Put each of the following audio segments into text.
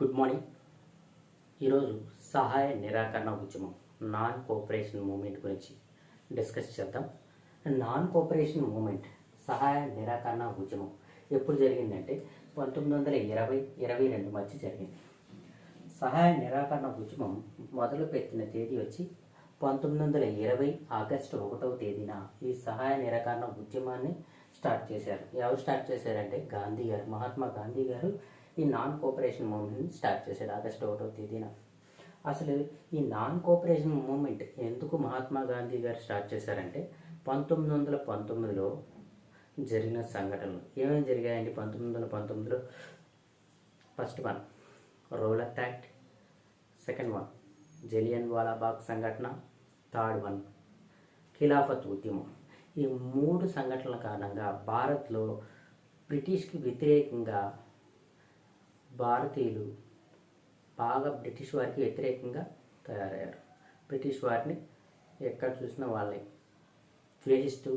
Good morning ఈరోజు సహాయ నిరాకరణ ఉద్యమం నాన్ కోఆపరేషన్ మూమెంట్ గురించి డిస్కస్ చేద్దాం. నాన్ కోఆపరేషన్ మూమెంట్ సహాయ నిరాకరణ ఉద్యమం ఎప్పుడు జరిగిందంటే పంతొమ్మిది వందల ఇరవై ఇరవై రెండు మధ్య జరిగింది. సహాయ నిరాకరణ ఉద్యమం మొదలుపెట్టిన తేదీ వచ్చి పంతొమ్మిది వందల ఇరవై ఆగస్టు ఒకటవ తేదీన ఈ సహాయ నిరాకరణ ఉద్యమాన్ని స్టార్ట్ చేశారు. ఎవరు స్టార్ట్ చేశారంటే గాంధీ గారు మహాత్మా గాంధీ గారు ఈ నాన్ కోఆపరేషన్ మూమెంట్ని స్టార్ట్ చేశారు ఆగస్టు ఒకటో తేదీన. అసలు ఈ నాన్ కోఆపరేషన్ మూమెంట్ ఎందుకు మహాత్మా గాంధీ గారు స్టార్ట్ చేశారంటే పంతొమ్మిది వందల పంతొమ్మిదిలో జరిగిన సంఘటనలు. ఏమేమి జరిగాయండి పంతొమ్మిది వందల పంతొమ్మిదిలో? First one Rowlatt Act second one Jallianwala Walabagh సంఘటన థర్డ్ వన్ ఖిలాఫత్ ఉద్యమం ఈ మూడు సంఘటనల కారణంగా భారత్లో బ్రిటిష్కి వ్యతిరేకంగా భారతీయులు బాగా బ్రిటిష్ వారికి వ్యతిరేకంగా తయారయ్యారు. బ్రిటిష్ వారిని ఎక్కడ చూసినా వాళ్ళని ద్వేషిస్తూ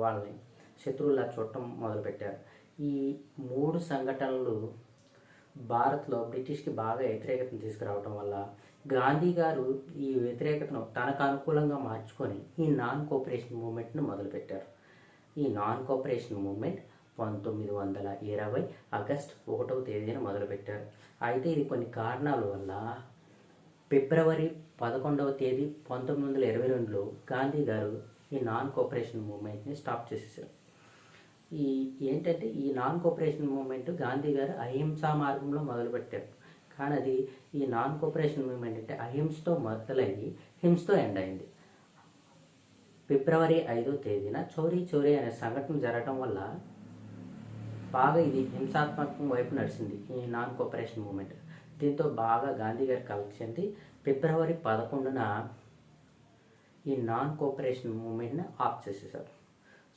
వాళ్ళని శత్రువులా చూడటం మొదలుపెట్టారు. ఈ మూడు సంఘటనలు భారత్లో బ్రిటిష్కి బాగా వ్యతిరేకతను తీసుకురావడం వల్ల గాంధీ గారు ఈ వ్యతిరేకతను తనకు అనుకూలంగా మార్చుకొని ఈ నాన్ కోఆపరేషన్ మూమెంట్ను మొదలుపెట్టారు. ఈ నాన్ కోఆపరేషన్ మూమెంట్ పంతొమ్మిది వందల ఇరవై ఆగస్ట్ ఒకటవ తేదీన మొదలుపెట్టారు. అయితే ఇది కొన్ని కారణాల వల్ల ఫిబ్రవరి పదకొండవ తేదీ పంతొమ్మిది వందల ఇరవై రెండులో గాంధీ గారు ఈ నాన్ కోఆపరేషన్ మూమెంట్ని స్టాప్ చేసేసారు. ఈ ఏంటంటే ఈ నాన్ కోఆపరేషన్ మూమెంట్ గాంధీ గారు అహింసా మార్గంలో మొదలుపెట్టారు. కానీ అది ఈ నాన్ కోఆపరేషన్ మూమెంట్ అంటే అహింసతో మొదలయ్యి హింసతో ఎండ్ అయింది. ఫిబ్రవరి ఐదో తేదీన చోరీ చోరీ అనే సంఘటన జరగడం వల్ల బాగా ఇది హింసాత్మకం వైపు నడిచింది ఈ నాన్ కోఆపరేషన్ మూమెంట్ దీంతో బాగా గాంధీ గారి కలిసింది ఫిబ్రవరి పదకొండున ఈ నాన్ కోఆపరేషన్ మూమెంట్ని ఆఫ్ చేసేసారు.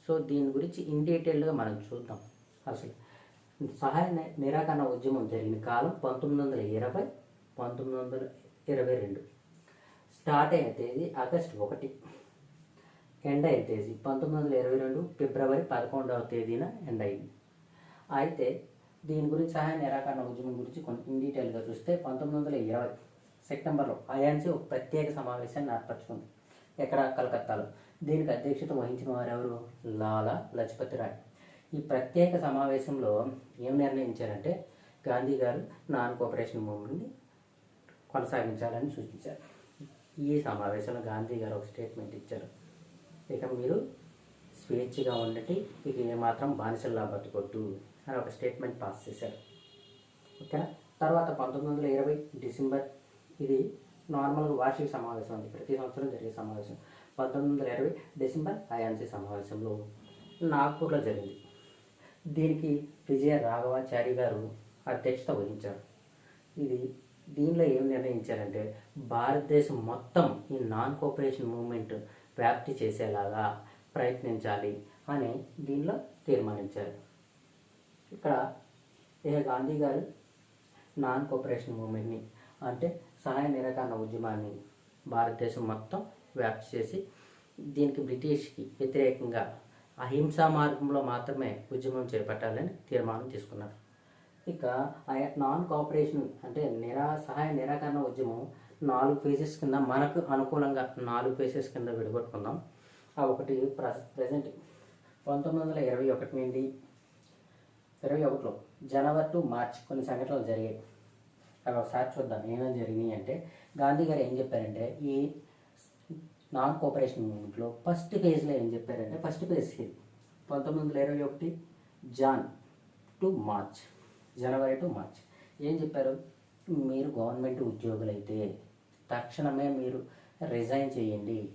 సో దీని గురించి ఇన్ డీటెయిల్గా మనం చూద్దాం. అసలు సహాయ నిరాకరణ ఉద్యమం జరిగిన కాలం పంతొమ్మిది వందల ఇరవై పంతొమ్మిది వందల ఇరవై రెండు. స్టార్ట్ అయిన తేదీ ఆగస్ట్ ఒకటి. ఎండ్ అయిన తేదీ పంతొమ్మిది వందల ఇరవై రెండు ఫిబ్రవరి పదకొండవ తేదీన ఎండ్ అయింది. అయితే దీని గురించి సహాయ నిరాకరణ ఉద్యమం గురించి కొన్ని ఇన్ డీటెయిల్గా చూస్తే పంతొమ్మిది వందల ఇరవై సెప్టెంబర్లో ఐఎన్సీ ఒక ప్రత్యేక సమావేశాన్ని ఏర్పరచుకుంది. ఎక్కడ? కలకత్తాలో. దీనికి అధ్యక్షత వహించిన వారు ఎవరు లాలా లజపతి రాయ్ ఈ ప్రత్యేక సమావేశంలో ఏం నిర్ణయించారంటే గాంధీ గారు నాన్ కోఆపరేషన్ మూవ్మెంట్ని కొనసాగించాలని సూచించారు. ఈ సమావేశంలో గాంధీ గారు ఒక స్టేట్మెంట్ ఇచ్చారు. ఇక మీరు స్వేచ్ఛగా ఉండటి ఇది ఏమాత్రం బానిసల్లా బతుకొద్దు అని ఒక స్టేట్మెంట్ పాస్ చేశారు. ఓకేనా? తర్వాత పంతొమ్మిది వందల ఇరవై డిసెంబర్ ఇది నార్మల్గా వార్షిక సమావేశం ఉంది ప్రతి సంవత్సరం జరిగే సమావేశం. పంతొమ్మిది వందల ఇరవై డిసెంబర్ ఐఎన్సీ సమావేశంలో నాగ్పూర్లో జరిగింది. దీనికి విజయ రాఘవాచారి గారు అధ్యక్షత వహించారు. ఇది దీనిలో ఏం నిర్ణయించారంటే భారతదేశం మొత్తం ఈ నాన్ కోఆపరేషన్ మూవ్మెంట్ వ్యాప్తి చేసేలాగా ప్రయత్నించాలి అని దీనిలో తీర్మానించారు. ఇక్కడ ఏ గాంధీ గారు? నాన్ కోఆపరేషన్ మూమెంట్ని అంటే సహాయ నిరాకరణ ఉద్యమాన్ని భారతదేశం మొత్తం వ్యాప్తి చేసి దీనికి బ్రిటిష్కి వ్యతిరేకంగా అహింసా మార్గంలో మాత్రమే ఉద్యమం చేపట్టాలని తీర్మానం తీసుకున్నారు. ఇక నాన్ కోఆపరేషన్ అంటే నిరా సహాయ నిరాకరణ ఉద్యమం నాలుగు ఫేజెస్ కింద మనకు అనుకూలంగా నాలుగు ఫేజెస్ కింద విడగొట్టుకుందాం. ఒకటి ప్ర ప్రజెంట్ పంతొమ్మిది వందల ఇరవై ఒకటి నుండి ఇరవై ఒకటిలో జనవరి టు మార్చ్ కొన్ని సంఘటనలు జరిగాయి. అవి ఒకసారి చూద్దాం ఏమేమి జరిగినాయి అంటే గాంధీ గారు ఏం చెప్పారంటే ఈ నాన్ కోఆపరేషన్ మూమెంట్లో ఫస్ట్ ఫేజ్లో ఏం చెప్పారంటే ఫస్ట్ ఫేజ్ పంతొమ్మిది వందల ఇరవై ఒకటి Jan to March January to March. ఏం చెప్పారు? మీరు గవర్నమెంట్ ఉద్యోగులైతే తక్షణమే మీరు రిజైన్ చేయండి.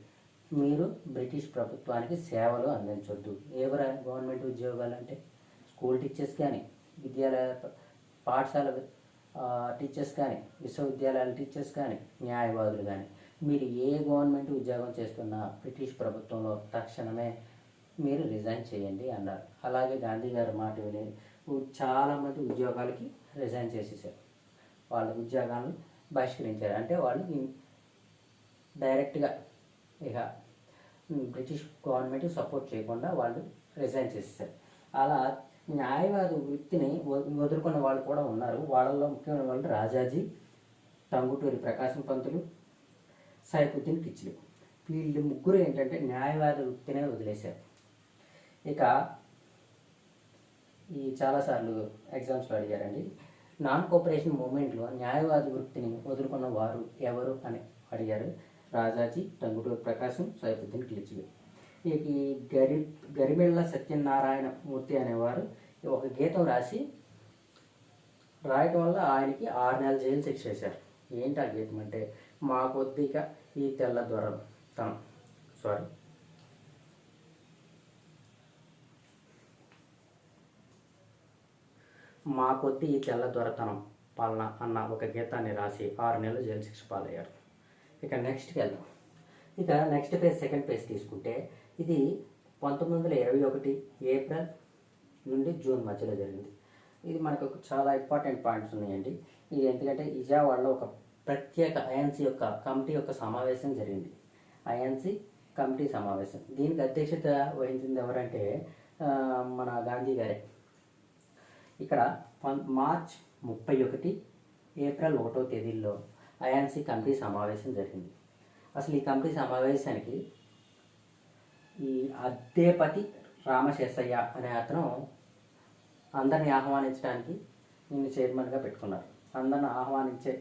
మీరు బ్రిటిష్ ప్రభుత్వానికి సేవలు అందించొద్దు. ఎవరా గవర్నమెంట్ ఉద్యోగాలు అంటే స్కూల్ టీచర్స్ కానీ విద్యాలయ పాఠశాల టీచర్స్ కానీ విశ్వవిద్యాలయాల టీచర్స్ కానీ న్యాయవాదులు కానీ మీరు ఏ గవర్నమెంట్ ఉద్యోగం చేస్తున్నా బ్రిటిష్ ప్రభుత్వంలో తక్షణమే మీరు రిజైన్ చేయండి అన్నారు. అలాగే గాంధీ గారి మాట విని చాలామంది ఉద్యోగాలకి రిజైన్ చేసేసారు. వాళ్ళ ఉద్యోగాలను బహిష్కరించారు. అంటే వాళ్ళు డైరెక్ట్గా ఇక బ్రిటిష్ గవర్నమెంట్ సపోర్ట్ చేయకుండా వాళ్ళు రిజైన్ చేసేసారు. అలా న్యాయవాది వృత్తిని వదులుకున్న వాళ్ళు కూడా ఉన్నారు. వాళ్ళల్లో ముఖ్యమైన వాళ్ళు రాజాజీ టంగుటూరి ప్రకాశం పంతులు సైఫుద్దీన్ కిచ్లు వీళ్ళు ముగ్గురు ఏంటంటే న్యాయవాద వృత్తినే వదిలేశారు. ఇక ఈ చాలాసార్లు ఎగ్జామ్స్లో అడిగారండి నాన్ కోఆపరేషన్ మూమెంట్లో న్యాయవాద వృత్తిని వదులుకున్న వారు ఎవరు అని అడిగారు. రాజాజీ టంగుటూరు ప్రకాశం సైఫుద్దీన్ కిలిచిలు ఈ గరి గరిమెళ్ళ సత్యనారాయణ మూర్తి అనేవారు ఒక గీతం రాసి రాయటం వల్ల ఆయనకి ఆరు నెలల జైలు శిక్ష వేశారు. ఏంటి ఆ గీతం అంటే? మా కొద్దిగా ఈ తెల్ల దొరం తనం సారీ. మా కొద్ది ఈ తెల్ల దొరతనం పాలన అన్న ఒక గీతాన్ని రాసి ఆరు నెలలు జైలు శిక్ష పాలయ్యారు. ఇక నెక్స్ట్కి వెళ్దాం. ఇక నెక్స్ట్ పేజ్ సెకండ్ పేజ్ తీసుకుంటే ఇది పంతొమ్మిది వందల ఇరవై ఒకటి ఏప్రిల్ నుండి జూన్ మధ్యలో జరిగింది. ఇది మనకు చాలా ఇంపార్టెంట్ పాయింట్స్ ఉన్నాయండి. ఇది ఎందుకంటే విజయవాడలో ఒక ప్రత్యేక ఐఎన్సీ యొక్క కమిటీ యొక్క సమావేశం జరిగింది. ఐఎన్సీ కమిటీ సమావేశం. దీనికి అధ్యక్షత వహించింది ఎవరంటే మన గాంధీ గారే. ఇక్కడ పం- మార్చ్ ముప్పై ఒకటి ఏప్రిల్ ఒకటో తేదీల్లో ఐఎన్సీ కమిటీ సమావేశం జరిగింది. అసలు ఈ కమిటీ సమావేశానికి ఈ అద్దేపతి రామశేషయ్య అనే అతను అందరిని ఆహ్వానించడానికి నిన్ను చైర్మన్గా పెట్టుకున్నారు. అందరిని ఆహ్వానించే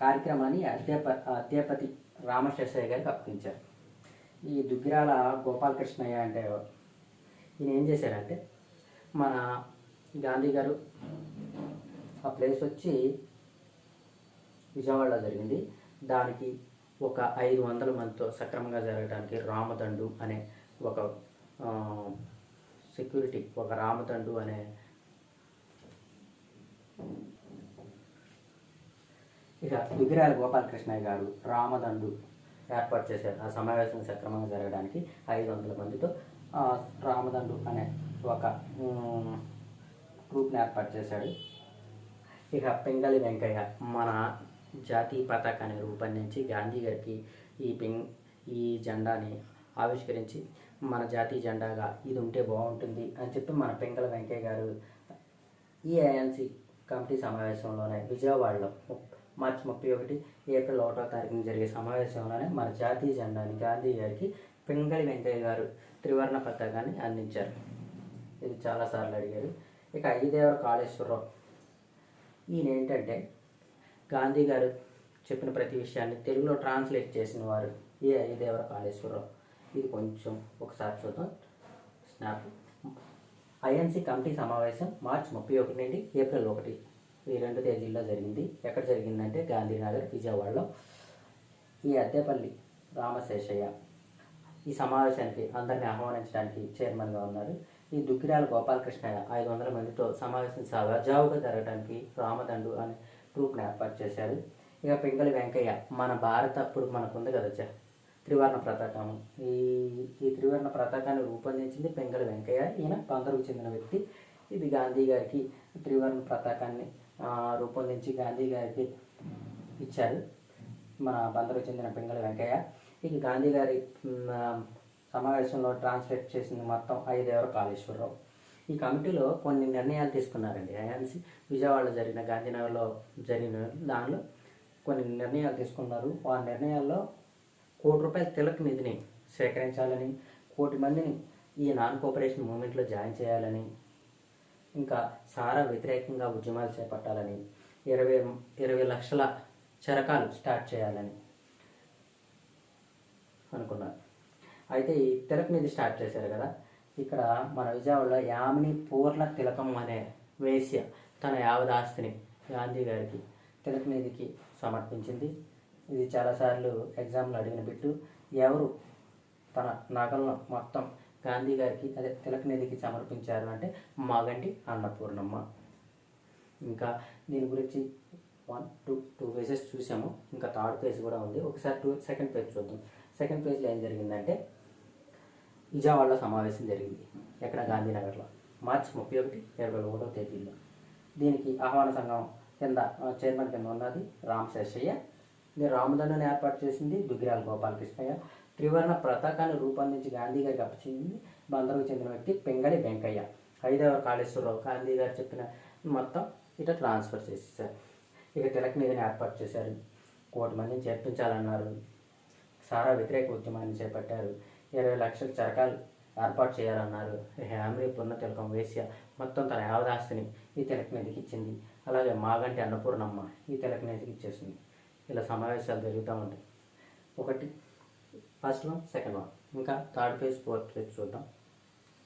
కార్యక్రమాన్ని అద్దేప అద్దేపతి రామశేషయ్య గారికి అప్పగించారు. ఈ దుగ్గిరాల గోపాలకృష్ణయ్య అంటే ఈయన ఏం చేశారంటే మన గాంధీ గారు ఆ ప్లేస్ వచ్చి విజయవాడలో జరిగింది. దానికి ఒక ఐదు వందల మందితో సక్రమంగా జరగడానికి రామదండు అనే ఒక సెక్యూరిటీ ఒక రామదండు అనే ఇక విగ్రహాల గోపాలకృష్ణయ్య గారు రామదండు ఏర్పాటు చేశారు. ఆ సమావేశం సక్రమంగా జరగడానికి ఐదు వందల మందితో రామదండు అనే ఒక గ్రూప్ని ఏర్పాటు చేశాడు. ఇక పెంగళి వెంకయ్య మన జాతీయ పతాకాన్ని రూపొందించి గాంధీ గారికి ఈ పెన్ ఈ జెండాని ఆవిష్కరించి మన జాతీయ జెండాగా ఇది ఉంటే బాగుంటుంది అని చెప్పి మన పెంకల వెంకయ్య గారు ఈ ఐఎన్సి కమిటీ సమావేశంలోనే విజయవాడలో ముప్- మార్చి ముప్పై ఒకటి ఏప్రిల్ ఒకటో తారీఖున జరిగే సమావేశంలోనే మన జాతీయ జెండాని గాంధీ గారికి పెంగళి వెంకయ్య గారు త్రివర్ణ పతాకాన్ని అందించారు. ఇది చాలాసార్లు అడిగారు. ఇక ఐదేవర కాళేశ్వరరావు ఈయన ఏంటంటే గాంధీ గారు చెప్పిన ప్రతి విషయాన్ని తెలుగులో ట్రాన్స్లేట్ చేసిన వారు ఈ అయ్యదేవర కాళేశ్వరరావు ఇది కొంచెం ఒకసారి చూద్దాం. స్నాప్. ఐఎన్సీ కమిటీ సమావేశం మార్చి ముప్పై ఒకటి నుండి ఏప్రిల్ ఒకటి. ఈ రెండు తేదీల్లో జరిగింది. ఎక్కడ జరిగిందంటే గాంధీనగర్ విజయవాడలో. ఈ అద్దెపల్లి రామశేషయ్య ఈ సమావేశానికి అందరిని ఆహ్వానించడానికి చైర్మన్గా ఉన్నారు. ఈ దుగ్గిరాల గోపాలకృష్ణయ్య ఐదు వందల మందితో సమావేశం సజావుగా జరగడానికి రామదండు అనే గ్రూప్ని ఏర్పాటు చేశారు. ఇక పింగళి వెంకయ్య మన భారత అప్పుడు మనకు ఉంది కదా చ- త్రివర్ణ పతాకం ఈ ఈ త్రివర్ణ పతాకాన్ని రూపొందించింది పెంగళి వెంకయ్య. ఈయన పందరుకు చెందిన వ్యక్తి. ఇది గాంధీ గారికి త్రివర్ణ పతాకాన్ని రూపొందించి గాంధీ గారికి ఇచ్చారు. మన బందరుకు చెందిన పింగళి వెంకయ్య. ఇక గాంధీ గారి సమావేశంలో ట్రాన్స్లేట్ చేసింది మొత్తం ఐదేవర కాళేశ్వరరావు. ఈ కమిటీలో కొన్ని నిర్ణయాలు తీసుకున్నారండి. ఐఎన్సీ విజయవాడలో జరిగిన గాంధీనగర్లో జరిగిన దానిలో కొన్ని నిర్ణయాలు తీసుకున్నారు. ఆ నిర్ణయాల్లో కోటి రూపాయల తిలక్ నిధిని సేకరించాలని కోటి మందిని ఈ నాన్ కోఆపరేషన్ మూమెంట్లో జాయిన్ చేయాలని ఇంకా సారా వ్యతిరేకంగా ఉద్యమాలు చేపట్టాలని ఇరవై ఇరవై లక్షల చరకాలు స్టార్ట్ చేయాలని అనుకున్నారు. అయితే ఈ తిలక్ నిధి స్టార్ట్ చేశారు కదా. ఇక్కడ మన విజయవాడలో యామిని పూర్ణ తిలకం అనే వేశ్య తన యావదాస్తిని గాంధీ గారికి తిలక్ నిధికి సమర్పించింది. ఇది చాలాసార్లు ఎగ్జామ్లో అడిగిన బిట్టు. ఎవరు తన నగలను మొత్తం గాంధీ గారికి అదే తిలక్ నిధికి సమర్పించారు అంటే మాగంటి అన్నపూర్ణమ్మ. ఇంకా దీని గురించి వన్ టూ టూ పేజెస్ చూసాము. ఇంకా థర్డ్ పేజ్ కూడా ఉంది. ఒకసారి టూ సెకండ్ పేజ్ చూద్దాం. సెకండ్ పేజ్లో ఏం జరిగిందంటే విజయవాడలో సమావేశం జరిగింది. ఎక్కడ? గాంధీనగర్లో. మార్చి ముప్పై ఒకటి ఇరవై ఒకటో తేదీలో దీనికి ఆహ్వాన సంఘం కింద చైర్మన్ కింద ఉన్నది రామ్ శేషయ్య దీని రామదండను ఏర్పాటు చేసింది దుగ్గిరాల గోపాలకృష్ణయ్య. త్రివర్ణ పతాకాన్ని రూపొందించి గాంధీ గారికి అప్పచింది బందరుకు చెందిన వ్యక్తి పెంగడి వెంకయ్య. ఐదవ కాళేశ్వరరావు గాంధీ గారు చెప్పిన మొత్తం ఇట ట్రాన్స్ఫర్ చేసేసారు ఇక తిలక్ నిధిని ఏర్పాటు చేశారు. కోటి మందిని చేర్పించాలన్నారు. సారా వ్యతిరేక ఉద్యమాన్ని చేపట్టారు. ఇరవై లక్షల చరకాలు ఏర్పాటు చేయాలన్నారు. హ్యామ్రీ పున్న తిలకం వేశ్య మొత్తం తన యావదాస్తిని ఈ తిలక మీదకి ఇచ్చింది. అలాగే మాగంటి అన్నపూర్ణమ్మ ఈ తిలక మీదకి ఇచ్చేసింది. ఇలా సమావేశాలు జరుగుతూ ఉంటాయి. ఒకటి ఫస్ట్ వన్ సెకండ్ వన్. ఇంకా థర్డ్ ఫేజ్ ఫోర్త్ ఫేజ్ చూద్దాం.